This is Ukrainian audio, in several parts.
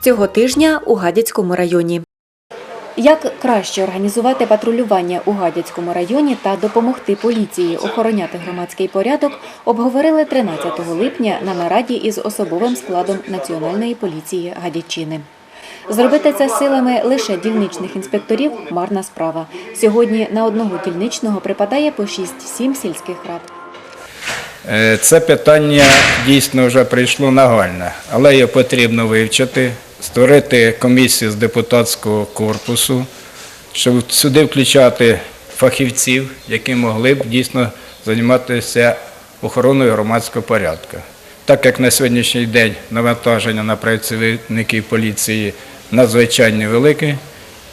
Цього тижня у Гадяцькому районі. Як краще організувати патрулювання у Гадяцькому районі та допомогти поліції охороняти громадський порядок, обговорили 13 липня на нараді із особовим складом Національної поліції Гадячини. Зробити це силами лише дільничних інспекторів марна справа. Сьогодні на одного дільничного припадає по 6-7 сільських рад. Е, Це питання дійсно вже прийшло нагальне, але його потрібно вивчити, створити комісію з депутатського корпусу, щоб сюди включати фахівців, які могли б дійсно займатися охороною громадського порядку. Так як на сьогоднішній день навантаження на працівників поліції надзвичайно велике,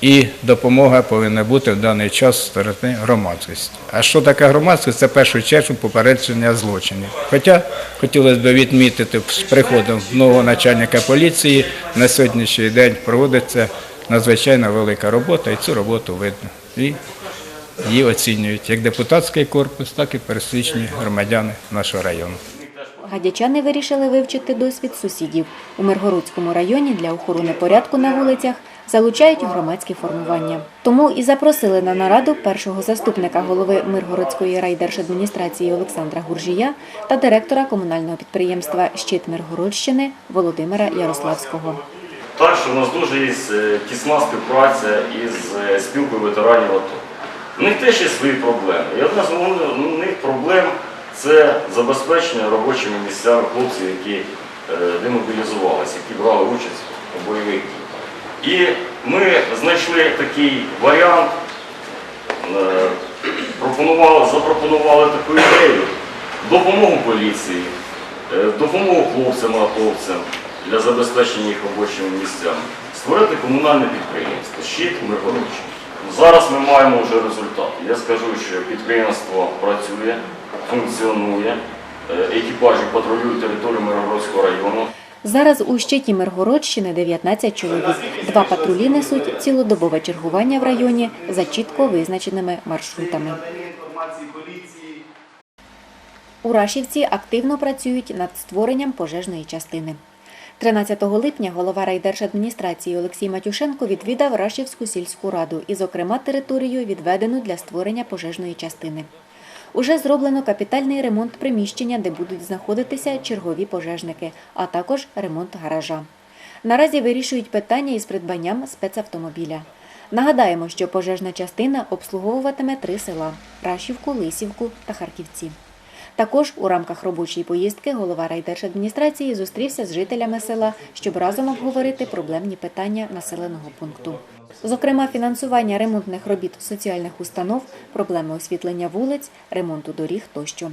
і допомога повинна бути в даний час сторони громадськості. А що таке громадськість? Це в першу чергу попередження злочинів. Хоча хотілося б відмітити, з приходом нового начальника поліції на сьогоднішній день проводиться надзвичайно велика робота, і цю роботу видно. І її оцінюють як депутатський корпус, так і пересічні громадяни нашого району. Гадячани вирішили вивчити досвід сусідів. У Миргородському районі для охорони порядку на вулицях залучають громадські формування. Тому і запросили на нараду першого заступника голови Миргородської райдержадміністрації Олександра Гуржія та директора комунального підприємства Щит Миргородщини Володимира Ярославського. Так, що в нас дуже є е, тісна співпраця із е, спілкою ветеранів АТО. У них теж є свої проблеми. І одна з головних них проблем це забезпечення робочими місцями хлопців, які е, демобілізувалися, які брали участь у бойових діях. І ми знайшли такий варіант, е, пропонували, запропонували таку ідею допомогу поліції, е, допомогу хлопцям, атовцям для забезпечення їх робочими місцями, створити комунальне підприємство, щит Миргородщини. Зараз ми маємо вже результат. Я скажу, що підприємство працює, функціонує, е, екіпажі патрулюють територію Миргородського району. Зараз у щиті Миргородщини 19 чоловік. Два патрулі несуть цілодобове чергування в районі за чітко визначеними маршрутами. У Рашівці активно працюють над створенням пожежної частини. 13 липня голова райдержадміністрації Олексій Матюшенко відвідав Рашівську сільську раду і, зокрема, територію, відведену для створення пожежної частини. Уже зроблено капітальний ремонт приміщення, де будуть знаходитися чергові пожежники, а також ремонт гаража. Наразі вирішують питання із придбанням спецавтомобіля. Нагадаємо, що пожежна частина обслуговуватиме три села Рашівку, Лисівку та Харківці. Також у рамках робочої поїздки голова райдержадміністрації зустрівся з жителями села, щоб разом обговорити проблемні питання населеного пункту. Зокрема, фінансування ремонтних робіт соціальних установ, проблеми освітлення вулиць, ремонту доріг тощо.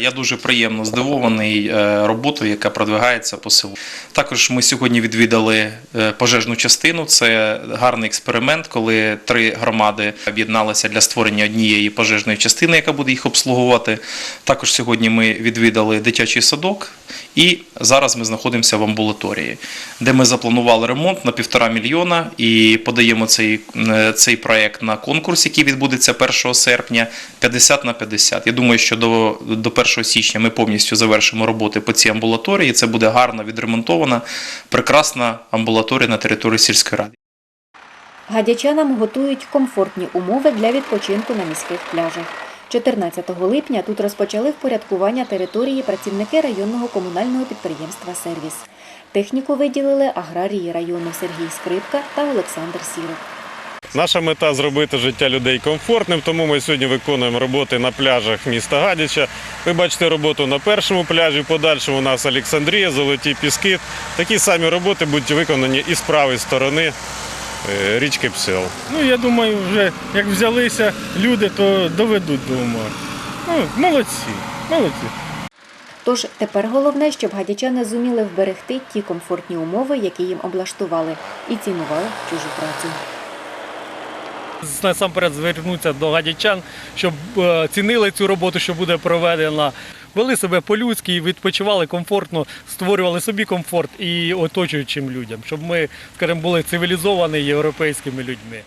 Я дуже приємно здивований е, роботою, яка продвигається по селу. Також ми сьогодні відвідали е, пожежну частину. Це гарний експеримент, коли три громади об'єдналися для створення однієї пожежної частини, яка буде їх обслуговувати. Також сьогодні ми відвідали дитячий садок, і зараз ми знаходимося в амбулаторії, де ми запланували ремонт на півтора мільйона і подаємо цей, е, цей проект на конкурс, який відбудеться 1 серпня 50 на 50. Я думаю, що до, до 1 січня ми повністю завершимо роботи по цій амбулаторії. Це буде гарно відремонтована, прекрасна амбулаторія на території сільської ради. Гадячанам готують комфортні умови для відпочинку на міських пляжах. 14 липня тут розпочали впорядкування території працівники районного комунального підприємства «Сервіс». Техніку виділили аграрії району Сергій Скрипка та Олександр Сірок. Наша мета зробити життя людей комфортним, тому ми сьогодні виконуємо роботи на пляжах міста Гадяча. Ви бачите роботу на першому пляжі, подальшому у нас Олександрія, Золоті Піски. Такі самі роботи будуть виконані і з правої сторони е, річки Псел. Ну, я думаю, вже як взялися люди, то доведуть до ума. Ну, молодці, молодці. Тож тепер головне, щоб гадячани зуміли вберегти ті комфортні умови, які їм облаштували, і цінували чужу працю. Насамперед звернутися до гадячан, щоб е, цінили цю роботу, що буде проведена. Вели себе по-людськи відпочивали комфортно, створювали собі комфорт і оточуючим людям, щоб ми, скажімо, були цивілізованими європейськими людьми.